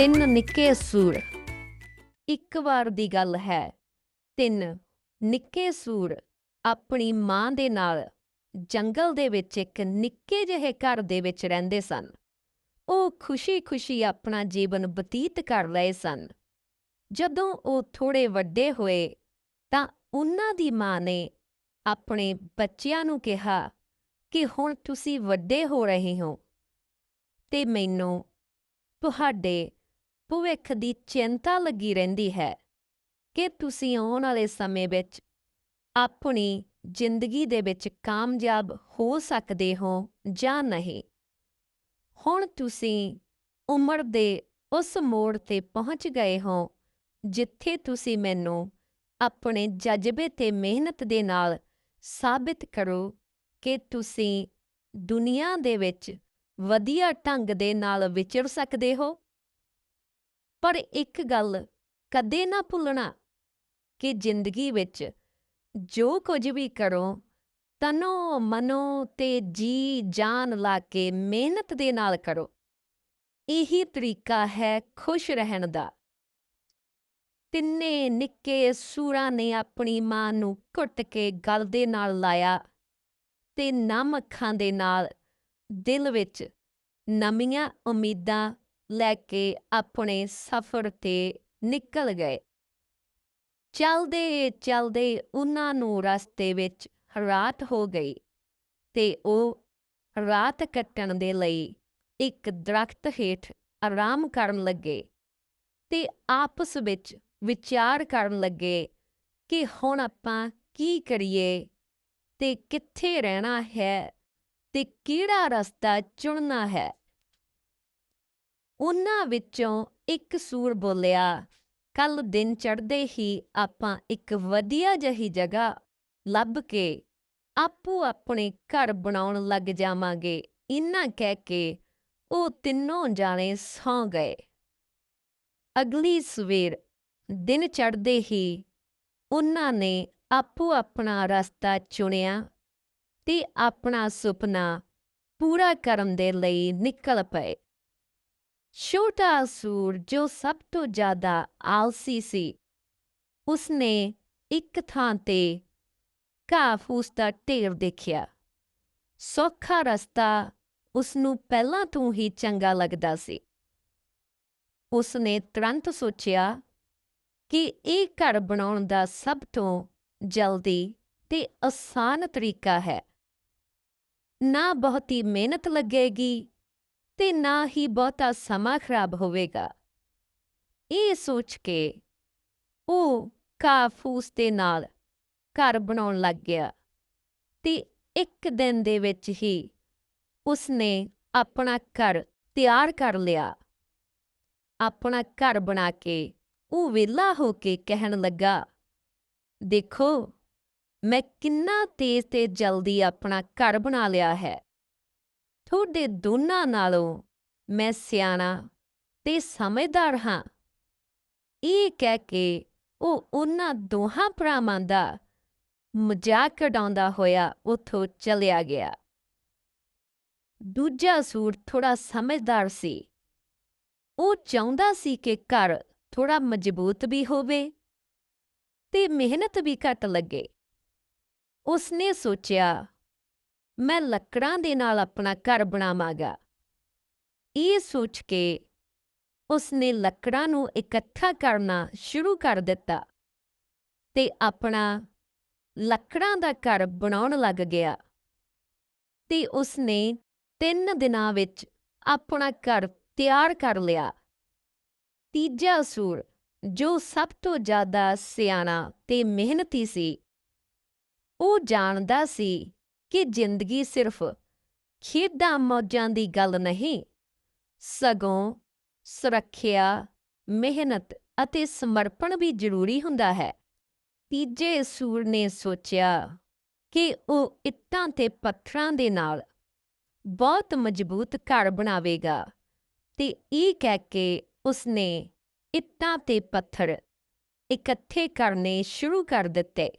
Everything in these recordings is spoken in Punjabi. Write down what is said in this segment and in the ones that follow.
ਤਿੰਨ ਨਿੱਕੇ ਸੂਰ ਇੱਕ ਵਾਰ ਦੀ ਗੱਲ ਹੈ, ਤਿੰਨ ਨਿੱਕੇ ਸੂਰ ਆਪਣੀ ਮਾਂ ਦੇ ਨਾਲ ਜੰਗਲ ਦੇ ਵਿੱਚ ਇੱਕ ਨਿੱਕੇ ਜਿਹੇ ਘਰ ਦੇ ਵਿੱਚ ਰਹਿੰਦੇ ਸਨ। ਉਹ ਖੁਸ਼ੀ-ਖੁਸ਼ੀ ਆਪਣਾ ਜੀਵਨ ਬਤੀਤ ਕਰ ਰਹੇ ਸਨ। ਜਦੋਂ ਉਹ ਥੋੜੇ ਵੱਡੇ ਹੋਏ ਤਾਂ ਉਹਨਾਂ ਦੀ ਮਾਂ ਨੇ ਆਪਣੇ ਬੱਚਿਆਂ ਨੂੰ ਕਿਹਾ ਕਿ, ਹੁਣ ਤੁਸੀਂ ਵੱਡੇ ਹੋ ਰਹੇ ਹੋ ਤੇ ਮੈਨੂੰ ਤੁਹਾਡੇ ਭਵਿੱਖ ਦੀ ਚਿੰਤਾ ਲੱਗੀ ਰਹਿੰਦੀ ਹੈ ਕਿ ਤੁਸੀਂ ਆਉਣ ਵਾਲੇ ਸਮੇਂ ਵਿੱਚ ਆਪਣੀ ਜ਼ਿੰਦਗੀ ਦੇ ਵਿੱਚ ਕਾਮਯਾਬ ਹੋ ਸਕਦੇ ਹੋ ਜਾਂ ਨਹੀਂ। ਹੁਣ ਤੁਸੀਂ ਉਮਰ ਦੇ ਉਸ ਮੋੜ ਤੇ ਪਹੁੰਚ ਗਏ ਹੋ ਜਿੱਥੇ ਤੁਸੀਂ ਮੈਨੂੰ ਆਪਣੇ ਜਜ਼ਬੇ ਤੇ ਮਿਹਨਤ ਦੇ ਨਾਲ ਸਾਬਿਤ ਕਰੋ ਕਿ ਤੁਸੀਂ ਦੁਨੀਆ ਦੇ ਵਿੱਚ ਵਧੀਆ ਢੰਗ ਦੇ ਨਾਲ ਵਿਚਰ ਸਕਦੇ ਹੋ। ਪਰ ਇੱਕ ਗੱਲ ਕਦੇ ਨਾ ਭੁੱਲਣਾ ਕਿ ਜ਼ਿੰਦਗੀ ਵਿੱਚ ਜੋ ਕੁਝ ਵੀ ਕਰੋ, ਤਨੋ ਮਨੋ ਤੇ ਜੀ ਜਾਨ ਲਾ ਕੇ ਮਿਹਨਤ ਦੇ ਨਾਲ ਕਰੋ। ਇਹੀ ਤਰੀਕਾ ਹੈ ਖੁਸ਼ ਰਹਿਣ ਦਾ। ਤਿੰਨੇ ਨਿੱਕੇ ਸੂਰਾਂ ਨੇ ਆਪਣੀ ਮਾਂ ਨੂੰ ਘੁੱਟ ਕੇ ਗਲ ਦੇ ਨਾਲ ਲਾਇਆ ਤੇ ਨਮ ਅੱਖਾਂ ਦੇ ਨਾਲ ਦਿਲ ਵਿੱਚ ਨਵੀਆਂ ਉਮੀਦਾਂ ਲੈ ਕੇ ਆਪਣੇ ਸਫ਼ਰ ਤੇ ਨਿਕਲ ਗਏ। ਚਲਦੇ ਚਲਦੇ ਉਹਨਾਂ ਨੂੰ ਰਸਤੇ ਵਿੱਚ ਰਾਤ ਹੋ ਗਈ ਤੇ ਉਹ ਰਾਤ ਕੱਟਣ ਦੇ ਲਈ ਇੱਕ ਦਰਖਤ ਹੇਠ ਆਰਾਮ ਕਰਨ ਲੱਗੇ ਤੇ ਆਪਸ ਵਿੱਚ ਵਿਚਾਰ ਕਰਨ ਲੱਗੇ ਕਿ ਹੁਣ ਆਪਾਂ ਕੀ ਕਰੀਏ ਤੇ ਕਿੱਥੇ ਰਹਿਣਾ ਹੈ ਤੇ ਕਿਹੜਾ ਰਸਤਾ ਚੁਣਨਾ ਹੈ। ਉਹਨਾਂ ਵਿੱਚੋਂ ਇੱਕ ਸੂਰ ਬੋਲਿਆ ਕੱਲ ਦਿਨ ਚੜ੍ਹਦੇ ਹੀ ਆਪਾਂ ਇੱਕ ਵਧੀਆ ਜਹੀ ਜਗ੍ਹਾ ਲੱਭ ਕੇ ਆਪੋ ਆਪਣੇ ਘਰ ਬਣਾਉਣ ਲੱਗ ਜਾਵਾਂਗੇ। ਇੰਨਾ ਕਹਿ ਕੇ ਉਹ ਤਿੰਨੋਂ ਜਾਣੇ ਸੌਂ ਗਏ। ਅਗਲੀ ਸਵੇਰ ਦਿਨ ਚੜ੍ਹਦੇ ਹੀ ਉਹਨਾਂ ਨੇ ਆਪੋ ਆਪਣਾ ਰਸਤਾ ਚੁਣਿਆ ਤੇ ਆਪਣਾ ਸੁਪਨਾ ਪੂਰਾ ਕਰਨ ਦੇ ਲਈ ਨਿਕਲ ਪਏ। ਛੋਟਾ ਸੂਰ ਜੋ ਸਭ ਤੋਂ ਜ਼ਿਆਦਾ ਆਲਸੀ ਸੀ, ਉਸਨੇ ਇੱਕ ਥਾਂ ਤੇ ਘਾਹ ਫੂਸ ਦਾ ਢੇਰ ਦੇਖਿਆ। ਸੌਖਾ ਰਸਤਾ ਉਸਨੂੰ ਪਹਿਲਾਂ ਤੋਂ ਹੀ ਚੰਗਾ ਲੱਗਦਾ ਸੀ। ਉਸਨੇ ਤੁਰੰਤ ਸੋਚਿਆ ਕਿ ਇਹ ਘਰ ਬਣਾਉਣ ਦਾ ਸਭ ਤੋਂ ਜਲਦੀ ਤੇ ਆਸਾਨ ਤਰੀਕਾ ਹੈ। ਨਾ ਬਹੁਤੀ ਮਿਹਨਤ ਲੱਗੇਗੀ ਤੇ ਨਾ ਹੀ ਬਹੁਤਾ ਸਮਾਂ ਖਰਾਬ ਹੋਵੇਗਾ। ਇਹ ਸੋਚ ਕੇ ਉਹ ਕਾਫੂਸ ਦੇ ਨਾਲ ਘਰ ਬਣਾਉਣ ਲੱਗ ਗਿਆ ਤੇ ਇੱਕ ਦਿਨ ਦੇ ਵਿੱਚ ਹੀ ਉਸਨੇ ਆਪਣਾ ਘਰ ਤਿਆਰ ਕਰ ਲਿਆ। ਆਪਣਾ ਘਰ ਬਣਾ ਕੇ ਉਹ ਵਿਹਲਾ ਹੋ ਕੇ ਕਹਿਣ ਲੱਗਾ, ਦੇਖੋ, ਮੈਂ ਕਿੰਨਾ ਤੇਜ਼ ਤੇ ਜਲਦੀ ਆਪਣਾ ਘਰ ਬਣਾ ਲਿਆ ਹੈ। ਤੁਹਾਡੇ ਦੋਨਾਂ ਨਾਲੋਂ ਮੈਂ ਸਿਆਣਾ ਤੇ ਸਮਝਦਾਰ ਹਾਂ। ਇਹ ਕਹਿ ਕੇ ਉਹ ਉਹਨਾਂ ਦੋਹਾਂ ਭਰਾਵਾਂ ਦਾ ਮਜ਼ਾਕ ਉਡਾਉਂਦਾ ਹੋਇਆ ਉੱਥੋਂ ਚਲਿਆ ਗਿਆ। ਦੂਜਾ ਸੂਰ ਥੋੜਾ ਸਮਝਦਾਰ ਸੀ। ਉਹ ਚਾਹੁੰਦਾ ਸੀ ਕਿ ਘਰ ਥੋੜਾ ਮਜ਼ਬੂਤ ਵੀ ਹੋਵੇ ਤੇ ਮਿਹਨਤ ਵੀ ਘੱਟ ਲੱਗੇ। ਉਸਨੇ ਸੋਚਿਆ ਮੈਂ ਲੱਕੜਾਂ ਦੇ ਨਾਲ ਆਪਣਾ ਘਰ ਬਣਾਵਾਂਗਾ। ਇਹ ਸੋਚ ਕੇ ਉਸਨੇ ਲੱਕੜਾਂ ਨੂੰ ਇਕੱਠਾ ਕਰਨਾ ਸ਼ੁਰੂ ਕਰ ਦਿੱਤਾ ਤੇ ਆਪਣਾ ਲੱਕੜਾਂ ਦਾ ਘਰ ਬਣਾਉਣ ਲੱਗ ਗਿਆ ਤੇ ਉਸਨੇ ਤਿੰਨ ਦਿਨਾਂ ਵਿੱਚ ਆਪਣਾ ਘਰ ਤਿਆਰ ਕਰ ਲਿਆ। ਤੀਜਾ ਸੂਰ ਜੋ ਸਭ ਤੋਂ ਜ਼ਿਆਦਾ ਸਿਆਣਾ ਤੇ ਮਿਹਨਤੀ ਸੀ, ਉਹ ਜਾਣਦਾ ਸੀ ਕਿ ਜ਼ਿੰਦਗੀ ਸਿਰਫ ਖੇਡਾਂ ਮੌਜਾਂ ਦੀ ਗੱਲ ਨਹੀਂ, ਸਗੋਂ ਸੁਰੱਖਿਆ, ਮਿਹਨਤ ਅਤੇ ਸਮਰਪਣ ਵੀ ਜ਼ਰੂਰੀ ਹੁੰਦਾ ਹੈ। ਤੀਜੇ ਸੂਰ ਨੇ ਸੋਚਿਆ ਕਿ ਉਹ ਇੱਟਾਂ ਤੇ ਪੱਥਰਾਂ ਦੇ ਨਾਲ ਬਹੁਤ ਮਜ਼ਬੂਤ ਘਰ ਬਣਾਵੇਗਾ ਤੇ ਇਹ ਕਹਿ ਕੇ ਉਸਨੇ ਇੱਟਾਂ ਤੇ ਪੱਥਰ ਇਕੱਠੇ ਕਰਨੇ ਸ਼ੁਰੂ ਕਰ ਦਿੱਤੇ।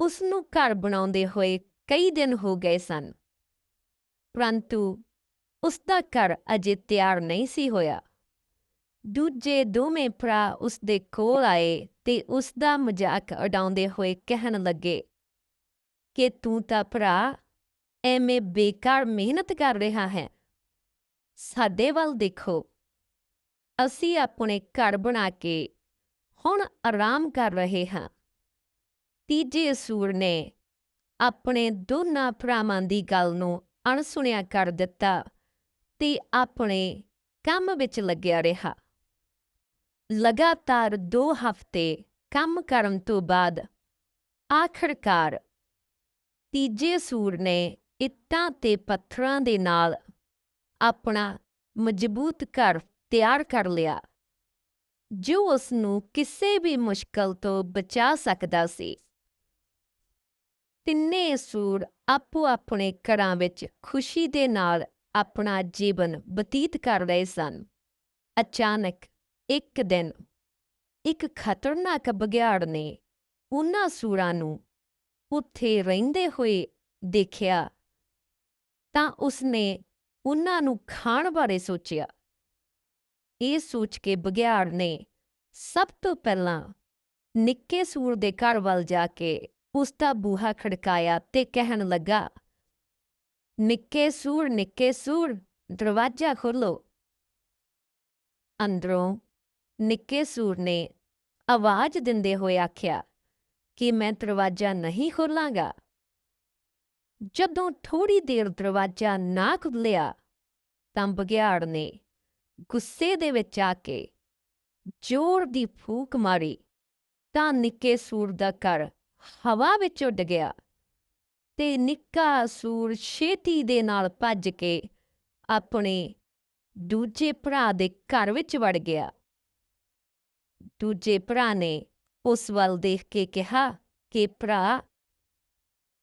ਉਸ ਨੂੰ ਘਰ ਬਣਾਉਂਦੇ ਹੋਏ ਕਈ ਦਿਨ ਹੋ ਗਏ ਸਨ। ਪਰੰਤੂ ਉਸ ਦਾ ਘਰ ਅਜੇ ਤਿਆਰ ਨਹੀਂ ਸੀ ਹੋਇਆ। ਦੂਜੇ ਦੋਵੇਂ ਭਰਾ ਉਸ ਦੇ ਕੋਲ ਆਏ ਤੇ ਉਸ ਦਾ ਮਜ਼ਾਕ ਉਡਾਉਂਦੇ ਹੋਏ ਕਹਿਣ ਲੱਗੇ, ਕਿ ਤੂੰ ਤਾਂ ਭਰਾ ਐਵੇਂ ਬੇਕਾਰ ਮਿਹਨਤ ਕਰ ਰਿਹਾ ਹੈ। ਸਾਡੇ ਵੱਲ ਦੇਖੋ। ਅਸੀਂ ਆਪਣੇ ਘਰ ਬਣਾ ਕੇ ਹੁਣ ਆਰਾਮ ਕਰ ਰਹੇ ਹਾਂ। ਤੀਜੇ ਅਸੂਰ ਨੇ ਆਪਣੇ ਦੋਨਾਂ ਭਰਾਵਾਂ ਦੀ ਗੱਲ ਨੂੰ ਅਣਸੁਣਿਆ ਕਰ ਦਿੱਤਾ ਤੇ ਆਪਣੇ ਕੰਮ ਵਿੱਚ ਲੱਗਿਆ ਰਿਹਾ। ਲਗਾਤਾਰ 2 ਹਫ਼ਤੇ ਕੰਮ ਕਰਨ ਤੋਂ ਬਾਅਦ ਆਖਰਕਾਰ ਤੀਜੇ ਸੂਰ ਨੇ ਇੱਟਾਂ ਤੇ ਪੱਥਰਾਂ ਦੇ ਨਾਲ ਆਪਣਾ ਮਜ਼ਬੂਤ ਘਰ ਤਿਆਰ ਕਰ ਲਿਆ, ਜੋ ਉਸ ਨੂੰ ਕਿਸੇ ਵੀ ਮੁਸ਼ਕਲ ਤੋਂ ਬਚਾ ਸਕਦਾ ਸੀ। ਤਿੰਨੇ ਸੂਰ ਆਪੋ ਆਪਣੇ ਘਰਾਂ ਵਿੱਚ ਖੁਸ਼ੀ ਦੇ ਨਾਲ ਆਪਣਾ ਜੀਵਨ ਬਤੀਤ ਕਰ ਰਹੇ ਸਨ। ਅਚਾਨਕ ਇੱਕ ਦਿਨ ਇੱਕ ਖਤਰਨਾਕ ਬਗਿਆੜ ਨੇ ਉਹਨਾਂ ਸੂਰਾਂ ਨੂੰ ਉੱਥੇ ਰਹਿੰਦੇ ਹੋਏ ਦੇਖਿਆ ਤਾਂ ਉਸਨੇ ਉਹਨਾਂ ਨੂੰ ਖਾਣ ਬਾਰੇ ਸੋਚਿਆ। ਇਹ ਸੋਚ ਕੇ ਬਗਿਆੜ ਨੇ ਸਭ ਤੋਂ ਪਹਿਲਾਂ ਨਿੱਕੇ ਸੂਰ ਦੇ ਘਰ ਵੱਲ ਜਾ ਕੇ ਉਸ ਦਾ ਬੂਹਾ ਖੜਕਾਇਆ ਤੇ ਕਹਿਣ ਲੱਗਾ, ਨਿੱਕੇ ਸੂਰ ਨਿੱਕੇ ਸੂਰ, ਦਰਵਾਜ਼ਾ ਖੋਲੋ ਅੰਦਰੋਂ ਨਿੱਕੇ ਸੂਰ ਨੇ ਆਵਾਜ਼ ਦਿੰਦੇ ਹੋਏ ਆਖਿਆ, ਕਿ ਮੈਂ ਦਰਵਾਜ਼ਾ ਨਹੀਂ ਖੋਲਾਂਗਾ? ਜਦੋਂ ਥੋੜੀ ਦੇਰ ਦਰਵਾਜ਼ਾ ਨਾ ਖੁੱਲਿਆ ਤਾਂ ਬਗਿਆੜ ਨੇ ਗੁੱਸੇ ਦੇ ਵਿੱਚ ਆ ਕੇ ਜ਼ੋਰ ਦੀ ਫੂਕ ਮਾਰੀ, ਤਾਂ ਨਿੱਕੇ ਸੂਰ ਦਾ ਘਰ ਹਵਾ ਵਿੱਚ ਉੱਡ ਗਿਆ ਤੇ ਨਿੱਕਾ ਸੂਰ ਛੇਤੀ ਦੇ ਨਾਲ ਭੱਜ ਕੇ ਆਪਣੇ ਦੂਜੇ ਭਰਾ ਦੇ ਘਰ ਵਿੱਚ ਵੜ ਗਿਆ। ਦੂਜੇ ਭਰਾ ਨੇ ਉਸ ਵੱਲ ਦੇਖ ਕੇ ਕਿਹਾ ਕਿ, ਭਰਾ,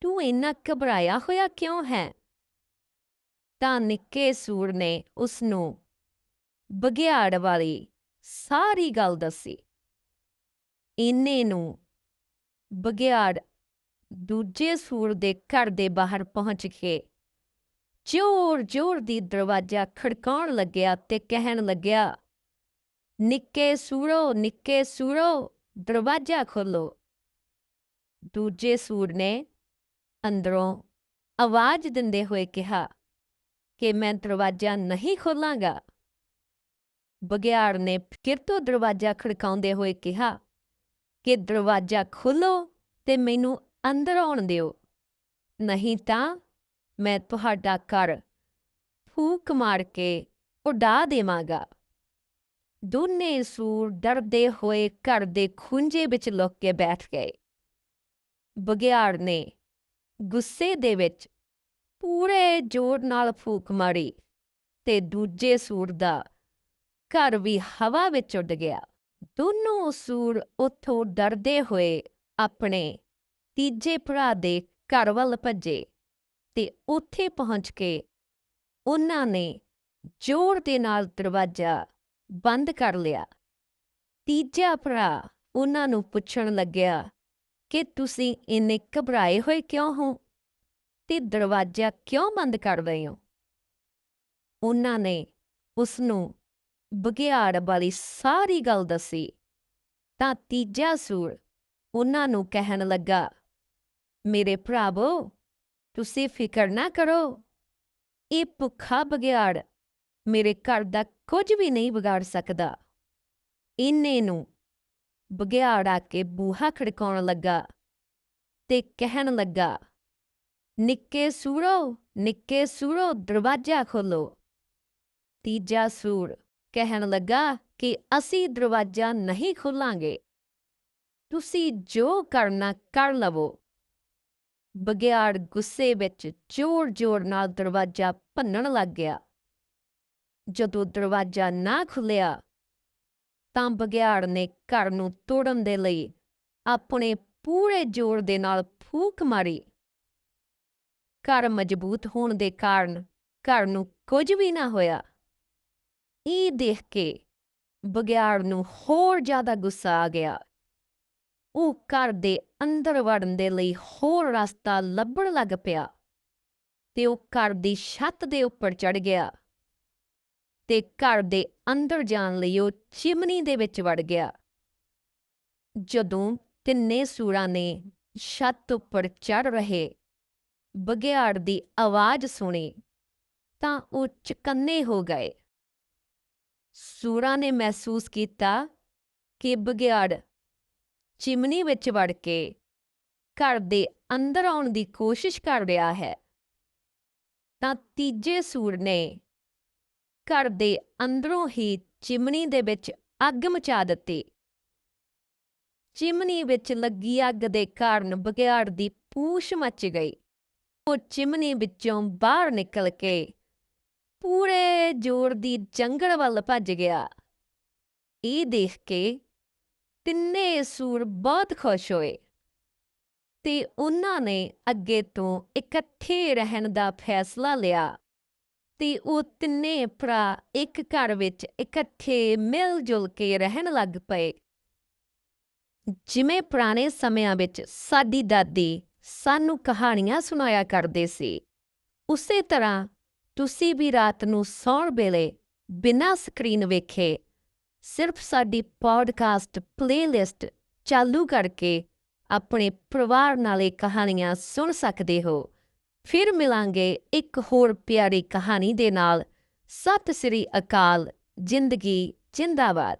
ਤੂੰ ਇੰਨਾ ਘਬਰਾਇਆ ਹੋਇਆ ਕਿਉਂ ਹੈ? ਤਾਂ ਨਿੱਕੇ ਸੂਰ ਨੇ ਉਸ ਨੂੰ ਬਗਿਆੜ ਵਾਲੀ ਸਾਰੀ ਗੱਲ ਦੱਸੀ। ਇੰਨੇ ਨੂੰ ਬਗਿਆੜ ਦੂਜੇ ਸੂਰ ਦੇ ਘਰ ਦੇ ਬਾਹਰ ਪਹੁੰਚ ਕੇ ਜ਼ੋਰ-ਜ਼ੋਰ ਦੀ ਦਰਵਾਜ਼ਾ ਖੜਕਾਉਣ ਲੱਗਿਆ ਤੇ ਕਹਿਣ ਲੱਗਿਆ, ਨਿੱਕੇ ਸੂਰੋ ਨਿੱਕੇ ਸੂਰੋ, ਦਰਵਾਜ਼ਾ ਖੋਲੋ ਦੂਜੇ ਸੂਰ ਨੇ ਅੰਦਰੋਂ ਆਵਾਜ਼ ਦਿੰਦੇ ਹੋਏ ਕਿਹਾ, ਕਿ ਮੈਂ ਦਰਵਾਜ਼ਾ ਨਹੀਂ ਖੋਲਾਂਗਾ। ਬਗਿਆੜ ਨੇ ਫਿਰ ਤੋਂ ਦਰਵਾਜ਼ਾ ਖੜਕਾਉਂਦੇ ਹੋਏ ਕਿਹਾ ਕਿ ਦਰਵਾਜ਼ਾ ਖੋਲੋ ਤੇ ਮੈਨੂੰ ਅੰਦਰ ਆਉਣ ਦਿਓ। ਨਹੀਂ ਤਾਂ ਮੈਂ ਤੁਹਾਡਾ ਘਰ ਫੂਕ ਮਾਰ ਕੇ ਉਡਾ ਦੇਵਾਂਗਾ। ਦੋਨੇ ਸੂਰ ਡਰਦੇ ਹੋਏ ਘਰ ਦੇ ਖੁੰਝੇ ਵਿੱਚ ਲੁਕ ਕੇ ਬੈਠ ਗਏ। ਬਗਿਆੜ ਨੇ ਗੁੱਸੇ ਦੇ ਵਿੱਚ ਪੂਰੇ ਜ਼ੋਰ ਨਾਲ ਫੂਕ ਮਾਰੀ ਤੇ ਦੂਜੇ ਸੂਰ ਦਾ ਘਰ ਵੀ ਹਵਾ ਵਿੱਚ ਉੱਡ ਗਿਆ। ਦੋਨੋਂ ਸੂਰ ਉੱਥੋਂ ਡਰਦੇ ਹੋਏ ਆਪਣੇ ਤੀਜੇ ਭਰਾ ਦੇ ਘਰ ਵੱਲ ਭੱਜੇ ਤੇ ਉੱਥੇ ਪਹੁੰਚ ਕੇ ਉਹਨਾਂ ਨੇ ਜ਼ੋਰ ਦੇ ਨਾਲ ਦਰਵਾਜ਼ਾ ਬੰਦ ਕਰ ਲਿਆ। ਤੀਜਾ ਭਰਾ ਉਹਨਾਂ ਨੂੰ ਪੁੱਛਣ ਲੱਗਿਆ ਕਿ ਤੁਸੀਂ ਇੰਨੇ ਘਬਰਾਏ ਹੋਏ ਕਿਉਂ ਹੋ ਤੇ ਦਰਵਾਜ਼ਾ ਕਿਉਂ ਬੰਦ ਕਰ ਰਹੇ ਹੋ? ਉਹਨਾਂ ਨੇ ਉਸ ਨੂੰ ਬਗਿਆੜ ਵਾਲੀ ਸਾਰੀ ਗੱਲ ਦੱਸੀ ਤਾਂ ਤੀਜਾ ਸੂਰ ਉਹਨਾਂ ਨੂੰ ਕਹਿਣ ਲੱਗਾ, ਮੇਰੇ ਭਰਾਵੋ, ਤੁਸੀਂ ਫਿਕਰ ਨਾ ਕਰੋ। ਇਹ ਭੁੱਖਾ ਬਗਿਆੜ ਮੇਰੇ ਘਰ ਦਾ ਕੁਝ ਵੀ ਨਹੀਂ ਵਿਗਾੜ ਸਕਦਾ। ਇੰਨੇ ਨੂੰ ਬਗਿਆੜ ਆ ਕੇ ਬੂਹਾ ਖੜਕਾਉਣ ਲੱਗਾ ਤੇ ਕਹਿਣ ਲੱਗਾ, ਨਿੱਕੇ ਸੂਰੋ ਨਿੱਕੇ ਸੂਰੋ, ਦਰਵਾਜ਼ਾ ਖੋਲੋ ਤੀਜਾ ਸੂਰ ਕਹਿਣ ਲੱਗਾ ਕਿ ਅਸੀਂ ਦਰਵਾਜ਼ਾ ਨਹੀਂ ਖੋਲਾਂਗੇ। ਤੁਸੀਂ ਜੋ ਕਰਨਾ ਕਰ ਲਵੋ। ਬਗਿਆੜ ਗੁੱਸੇ ਵਿੱਚ ਜ਼ੋਰ-ਜ਼ੋਰ ਨਾਲ ਦਰਵਾਜ਼ਾ ਭੰਨਣ ਲੱਗ ਗਿਆ। ਜਦੋਂ ਦਰਵਾਜ਼ਾ ਨਾ ਖੁੱਲਿਆ ਤਾਂ ਬਗਿਆੜ ਨੇ ਘਰ ਨੂੰ ਤੋੜਨ ਦੇ ਲਈ ਆਪਣੇ ਪੂਰੇ ਜ਼ੋਰ ਦੇ ਨਾਲ ਫੂਕ ਮਾਰੀ। ਘਰ ਮਜ਼ਬੂਤ ਹੋਣ ਦੇ ਕਾਰਨ ਘਰ ਨੂੰ ਕੁਝ ਵੀ ਨਾ ਹੋਇਆ। ਇਹ ਦੇਖ ਕੇ ਬਗਿਆੜ ਨੂੰ ਹੋਰ ਜ਼ਿਆਦਾ ਗੁੱਸਾ ਆ ਗਿਆ। ਉਹ ਘਰ ਦੇ ਅੰਦਰ ਵੜਨ ਦੇ ਲਈ ਹੋਰ ਰਸਤਾ ਲੱਭਣ ਲੱਗ ਪਿਆ ਤੇ ਉਹ ਘਰ ਦੀ ਛੱਤ ਦੇ ਉੱਪਰ ਚੜ ਗਿਆ ਤੇ ਘਰ ਦੇ ਅੰਦਰ ਜਾਣ ਲਈ ਉਹ ਚਿਮਨੀ ਦੇ ਵਿੱਚ ਵੜ ਗਿਆ। ਜਦੋਂ ਤਿੰਨੇ ਸੂਰਾਂ ਨੇ ਛੱਤ ਉੱਪਰ ਚੜ ਰਹੇ, ਬਗਿਆੜ ਦੀ ਆਵਾਜ਼ ਸੁਣੀ ਤਾਂ ਉਹ ਚਕੰਨੇ ਹੋ ਗਏ। ਸੂਰਾਂ ਨੇ ਮਹਿਸੂਸ ਕੀਤਾ ਕਿ ਬਗਿਆੜ ਚਿਮਨੀ ਵਿੱਚ ਵੜ ਕੇ ਘਰ ਦੇ ਅੰਦਰ ਆਉਣ ਦੀ ਕੋਸ਼ਿਸ਼ ਕਰ ਰਿਹਾ ਹੈ। ਤਾਂ ਤੀਜੇ ਸੂਰ ਨੇ ਘਰ ਦੇ ਅੰਦਰੋਂ ਹੀ ਚਿਮਨੀ ਦੇ ਵਿੱਚ ਅੱਗ ਮਚਾ ਦਿੱਤੀ। ਚਿਮਨੀ ਵਿੱਚ ਲੱਗੀ ਅੱਗ ਦੇ ਕਾਰਨ ਬਗਿਆੜ ਦੀ ਪੂਛ ਮੱਚ ਗਈ। ਉਹ ਚਿਮਨੀ ਵਿੱਚੋਂ ਬਾਹਰ ਨਿਕਲ ਕੇ ਪੂਰੇ ਜ਼ੋਰ ਦੀ ਜੰਗਲ ਵੱਲ ਭੱਜ ਗਿਆ। ਇਹ ਦੇਖ ਕੇ ਤਿੰਨੇ ਸੂਰ ਬਹੁਤ ਖੁਸ਼ ਹੋਏ ਤੇ ਉਹਨਾਂ ਨੇ ਅੱਗੇ ਤੋਂ ਇਕੱਠੇ ਰਹਿਣ ਦਾ ਫੈਸਲਾ ਲਿਆ ਤੇ ਉਹ ਤਿੰਨੇ ਭਰਾ ਇੱਕ ਘਰ ਵਿੱਚ ਇਕੱਠੇ ਮਿਲ ਜੁਲ ਕੇ ਰਹਿਣ ਲੱਗ ਪਏ। ਜਿਵੇਂ ਪੁਰਾਣੇ ਸਮਿਆਂ ਵਿੱਚ ਸਾਡੀ ਦਾਦੀ ਸਾਨੂੰ ਕਹਾਣੀਆਂ ਸੁਣਾਇਆ ਕਰਦੇ ਸੀ, ਉਸੇ ਤਰ੍ਹਾਂ ਤੁਸੀਂ ਵੀ ਰਾਤ ਨੂੰ ਸੌਣ ਵੇਲੇ ਬਿਨਾਂ ਸਕਰੀਨ ਵੇਖੇ ਸਿਰਫ ਸਾਡੀ ਪੋਡਕਾਸਟ ਪਲੇਲਿਸਟ ਚਾਲੂ ਕਰਕੇ ਆਪਣੇ ਪਰਿਵਾਰ ਨਾਲ ਇਹ ਕਹਾਣੀਆਂ ਸੁਣ ਸਕਦੇ ਹੋ। ਫਿਰ ਮਿਲਾਂਗੇ ਇੱਕ ਹੋਰ ਪਿਆਰੀ ਕਹਾਣੀ ਦੇ ਨਾਲ। ਸਤਿ ਸ੍ਰੀ ਅਕਾਲ, ਜ਼ਿੰਦਗੀ ਜਿੰਦਾਬਾਦ।